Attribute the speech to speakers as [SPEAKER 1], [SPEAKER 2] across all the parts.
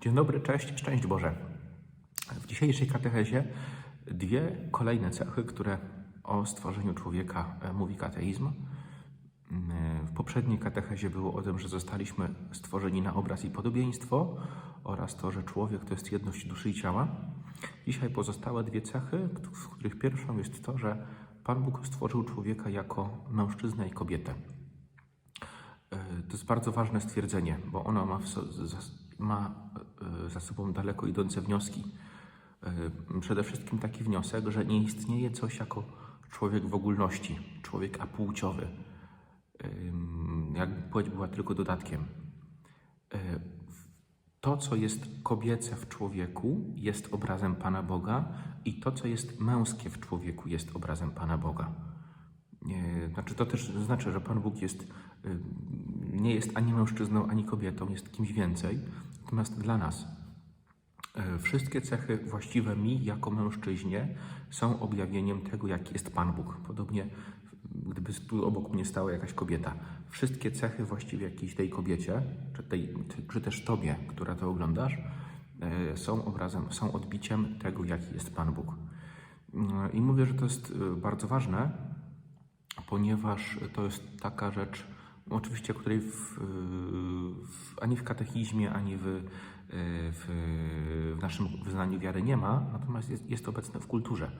[SPEAKER 1] Dzień dobry, cześć, szczęść Boże. W dzisiejszej katechezie dwie kolejne cechy, które o stworzeniu człowieka e, mówi kateizm. Mm, W poprzedniej katechezie było o tym, że zostaliśmy stworzeni na obraz i podobieństwo oraz to, że człowiek to jest jedność duszy i ciała. Dzisiaj pozostałe dwie cechy, w których pierwszą jest to, że Pan Bóg stworzył człowieka jako mężczyznę i kobietę. E, To jest bardzo ważne stwierdzenie, bo ono ma, w ma za sobą daleko idące wnioski. E, Przede wszystkim taki wniosek, że nie istnieje coś jako człowiek w ogólności, człowiek apłciowy. Ym, Jakby płeć była tylko dodatkiem. E, To, co jest kobiece w człowieku, jest obrazem Pana Boga, i to, co jest męskie w człowieku, jest obrazem Pana Boga. Znaczy to też znaczy, że Pan Bóg jest, nie jest ani mężczyzną, ani kobietą, jest kimś więcej. Natomiast dla nas y, wszystkie cechy właściwe mi jako mężczyźnie są objawieniem tego, jaki jest Pan Bóg. Podobnie gdyby tu obok mnie stała jakaś kobieta. Wszystkie cechy właściwie jakiejś tej kobiecie, czy, tej, czy też tobie, która to oglądasz, y, są obrazem, są odbiciem tego, jaki jest Pan Bóg. Y, I mówię, że to jest y, bardzo ważne, ponieważ to jest taka rzecz, oczywiście, której w, w, ani w katechizmie, ani w, w, w naszym wyznaniu wiary nie ma, natomiast jest, jest obecne w kulturze.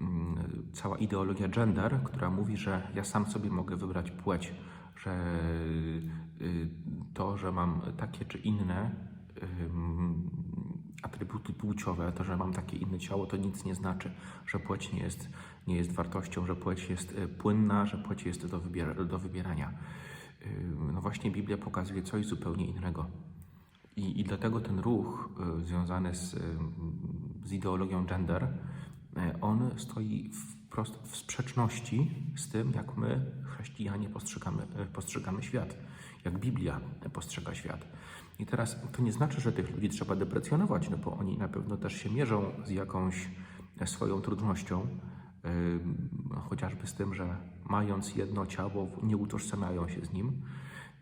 [SPEAKER 1] Mm, Cała ideologia gender, która mówi, że ja sam sobie mogę wybrać płeć, że y, to, że mam takie czy inne atrybuty płciowe, to, że mam takie inne ciało, to nic nie znaczy, że płeć nie jest, nie jest wartością, że płeć jest y, płynna, że płeć jest do, wybier do wybierania. No właśnie Biblia pokazuje coś zupełnie innego. I, i dlatego ten ruch y, związany z, y, z ideologią gender, on stoi wprost w sprzeczności z tym, jak my, chrześcijanie, postrzegamy, y, postrzegamy świat, jak Biblia postrzega świat. I teraz to nie znaczy, że tych ludzi trzeba deprecjonować, no bo oni na pewno też się mierzą z jakąś swoją trudnością, y, chociażby z tym, że mając jedno ciało, nie utożsamiają się z nim.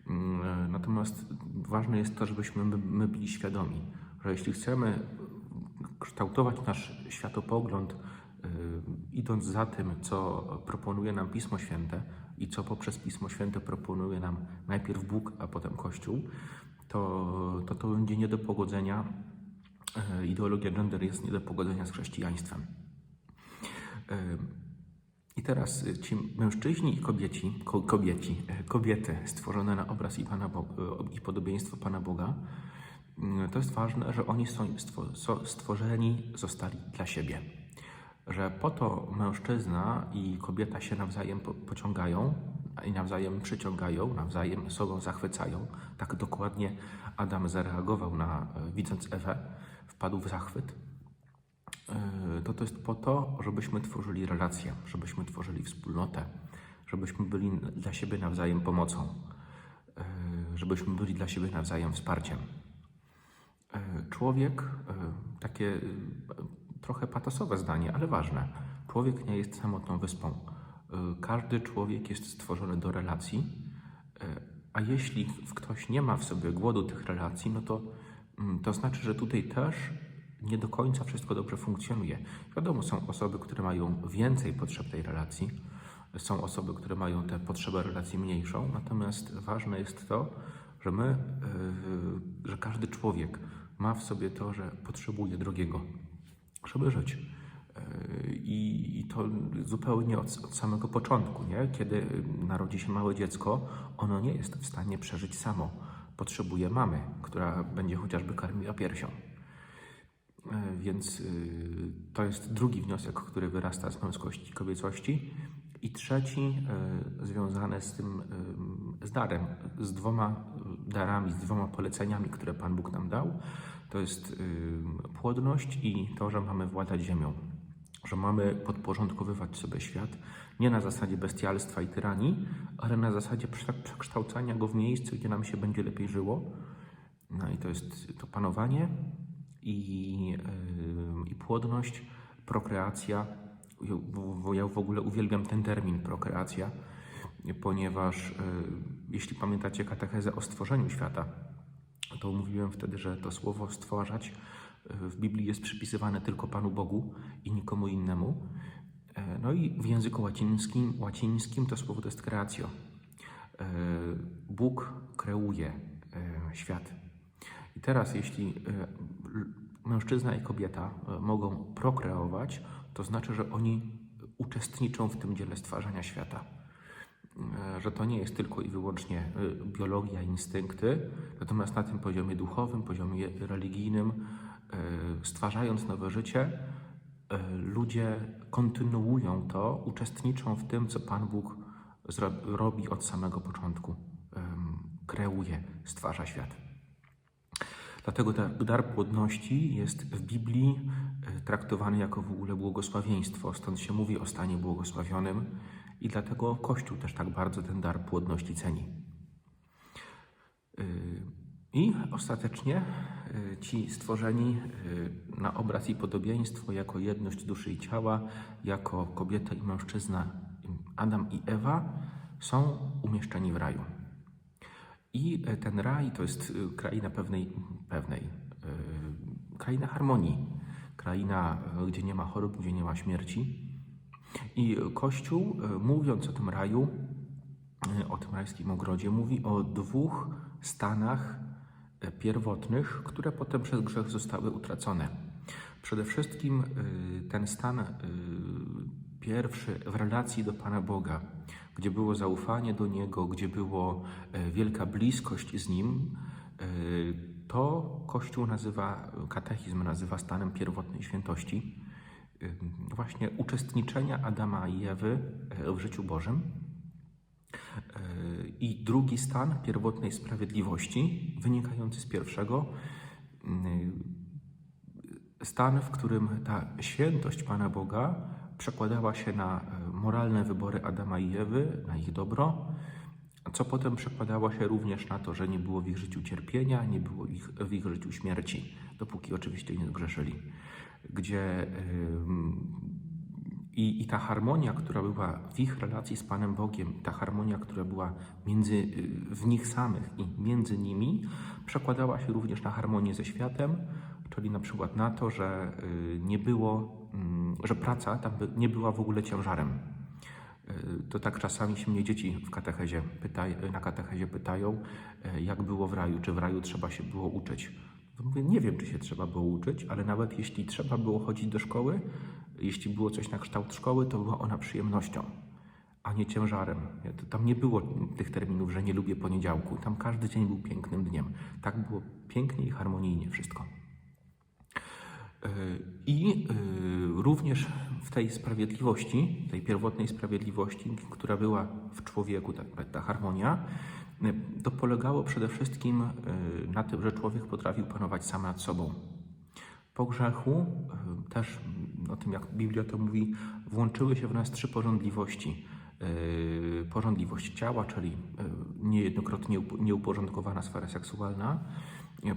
[SPEAKER 1] Mm, Natomiast ważne jest to, żebyśmy my, my byli świadomi, że jeśli chcemy kształtować nasz światopogląd, idąc za tym, co proponuje nam Pismo Święte i co poprzez Pismo Święte proponuje nam najpierw Bóg, a potem Kościół, to to, to będzie nie do pogodzenia. y, Ideologia gender jest nie do pogodzenia z chrześcijaństwem. Y, i teraz y, ci mężczyźni i kobieci, ko, kobieci, kobiety stworzone na obraz i, Pana Bo, y, i podobieństwo Pana Boga, y, to jest ważne, że oni są stworzeni zostali dla siebie. Że po to mężczyzna i kobieta się nawzajem po, pociągają i nawzajem przyciągają, nawzajem sobą zachwycają. Tak dokładnie Adam zareagował na, e, widząc Ewę, wpadł w zachwyt Yy, to to jest po to, żebyśmy tworzyli relacje, żebyśmy tworzyli wspólnotę, żebyśmy byli dla siebie nawzajem pomocą, yy, żebyśmy byli dla siebie nawzajem wsparciem. Człowiek, takie trochę patosowe zdanie, ale ważne. Człowiek nie jest samotną wyspą. Yy, Każdy człowiek jest stworzony do relacji, yy, a jeśli ktoś nie ma w sobie głodu tych relacji, no to mm, to znaczy, że tutaj też nie do końca wszystko dobrze funkcjonuje. Wiadomo, są osoby, które mają więcej potrzeb tej relacji, są osoby, które mają tę potrzebę relacji mniejszą, natomiast ważne jest to, że my, yy, że każdy człowiek ma w sobie to, że potrzebuje drugiego, żeby żyć. Yy, I, to zupełnie od, od samego początku, nie? kiedy narodzi się małe dziecko, ono nie jest w stanie przeżyć samo. Potrzebuje mamy, która będzie chociażby karmiła piersią. E, Więc y, to jest drugi wniosek, który wyrasta z męskości kobiecości. I trzeci y, związany z tym z darem, z dwoma darami, z dwoma poleceniami, które Pan Bóg nam dał. To jest y, płodność i to, że mamy władać ziemią. Że mamy podporządkowywać sobie świat nie na zasadzie bestialstwa i tyranii, ale na zasadzie prze- przekształcania go w miejscu, gdzie nam się będzie lepiej żyło. No i to jest to panowanie, i, i płodność, prokreacja. Ja w- ogóle uwielbiam ten termin prokreacja, ponieważ yy, jeśli pamiętacie katechezę o stworzeniu świata, to mówiłem wtedy, że to słowo stwarzać e, w Biblii jest przypisywane tylko Panu Bogu i nikomu innemu. E, No i w języku łacińskim, łacińskim to słowo to jest creatio. E, Bóg kreuje świat. I teraz, jeśli mężczyzna i kobieta mogą prokreować, to znaczy, że oni uczestniczą w tym dziele stwarzania świata. E, Że to nie jest tylko i wyłącznie e, biologia, instynkty, natomiast na tym poziomie duchowym, poziomie religijnym, e, stwarzając nowe życie, ludzie kontynuują to, uczestniczą w tym, co Pan Bóg robi od samego początku. Kreuje, stwarza świat. Dlatego dar, płodności jest w Biblii traktowany jako w ogóle błogosławieństwo, stąd się mówi o stanie błogosławionym i dlatego Kościół też tak bardzo ten dar płodności ceni. Yy, I ostatecznie yy, ci stworzeni yy, na obraz i podobieństwo, jako jedność duszy i ciała, jako kobieta i mężczyzna, Adam i Ewa, są umieszczeni w raju. I ten raj to jest y, kraina pewnej, pewnej y, kraina harmonii, kraina, y, gdzie nie ma chorób, gdzie nie ma śmierci. I Kościół, y, mówiąc o tym raju, y, o tym rajskim ogrodzie, mówi o dwóch stanach y, pierwotnych, które potem przez grzech zostały utracone. Przede wszystkim ten stan pierwszy w relacji do Pana Boga, gdzie było zaufanie do Niego, gdzie było e, wielka bliskość z Nim, e, to Kościół nazywa, katechizm nazywa stanem pierwotnej świętości, e, właśnie uczestniczenia Adama i Ewy e, w życiu Bożym. E, I drugi stan pierwotnej sprawiedliwości, wynikający z pierwszego, stan, w którym ta świętość Pana Boga przekładała się na e, moralne wybory Adama i Ewy, na ich dobro, co potem przekładało się również na to, że nie było w ich życiu cierpienia, nie było ich, w ich życiu śmierci, dopóki oczywiście nie zgrzeszyli. Gdzie i, I ta harmonia, która była w ich relacji z Panem Bogiem, ta harmonia, która była między, w nich samych i między nimi, przekładała się również na harmonię ze światem, czyli na przykład na to, że y, nie było, mm, że praca tam nie była w ogóle ciężarem. Y, To tak czasami się mnie dzieci w katechezie na katechezie pytają, y, jak było w raju, czy w raju trzeba się było uczyć. To Mówię, nie wiem, czy się trzeba było uczyć, ale nawet jeśli trzeba było chodzić do szkoły, jeśli było coś na kształt szkoły, to była ona przyjemnością, a nie ciężarem. Tam nie było tych terminów, że nie lubię poniedziałku. Tam każdy dzień był pięknym dniem. Tak było pięknie i harmonijnie wszystko. Yy, I yy, również w tej sprawiedliwości, tej pierwotnej sprawiedliwości, która była w człowieku, ta, ta harmonia, to polegało przede wszystkim yy, na tym, że człowiek potrafił panować sam nad sobą. Po grzechu, yy, też mm, o tym jak Biblia to mówi, włączyły się w nas trzy porządliwości. Yy, Porządliwość ciała, czyli niejednokrotnie upo- nieuporządkowana sfera seksualna,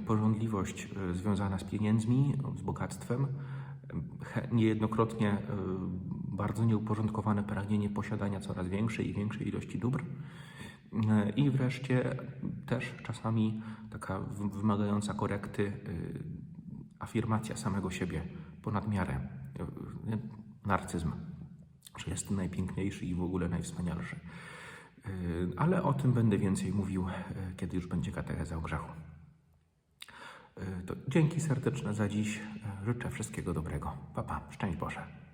[SPEAKER 1] porządliwość związana z pieniędzmi, z bogactwem, niejednokrotnie bardzo nieuporządkowane pragnienie posiadania coraz większej i większej ilości dóbr. I wreszcie też czasami taka wymagająca korekty yy, afirmacja samego siebie ponad miarę, yy, narcyzm, że jest najpiękniejszy i w ogóle najwspanialszy. Yy, Ale o tym będę więcej mówił, kiedy już będzie katecheza o grzechu. To dzięki serdeczne za dziś. Życzę wszystkiego dobrego. Pa, pa. Szczęść Boże.